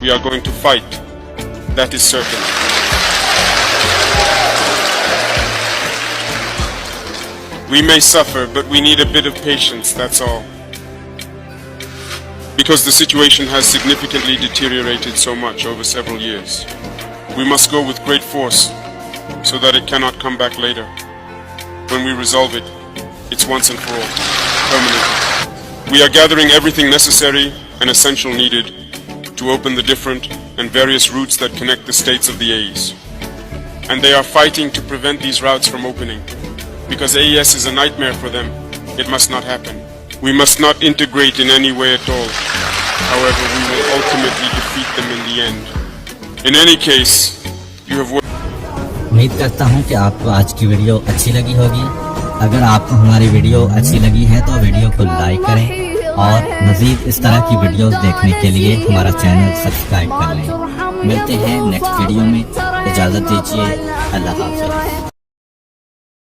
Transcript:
We are going to fight. That is certain. We may suffer, but we need a bit of patience, that's all. Because the situation has significantly deteriorated so much over several years. We must go with great force so that it cannot come back later. When we resolve it, it's once and for all, permanently. We are gathering everything necessary and essential needed to open the different and various routes that connect the states of the AES. And they are fighting to prevent these routes from opening. Because AES is a nightmare for them, it must not happen. We must not integrate in any way at all. However, we will ultimately defeat them in the end. In any case, you have worked उम्मीद करता हूँ कि आपको आज की video अच्छी लगी होगी अगर आपको हमारी वीडियो अच्छी लगी है तो वीडियो को लाइक करें और मजीद इस तरह की वीडियोस देखने के लिए हमारा चैनल सब्सक्राइब कर लें। मिलते हैं नेक्स्ट वीडियो में। इजाज़त दीजिए। अल्लाह हाफिज़।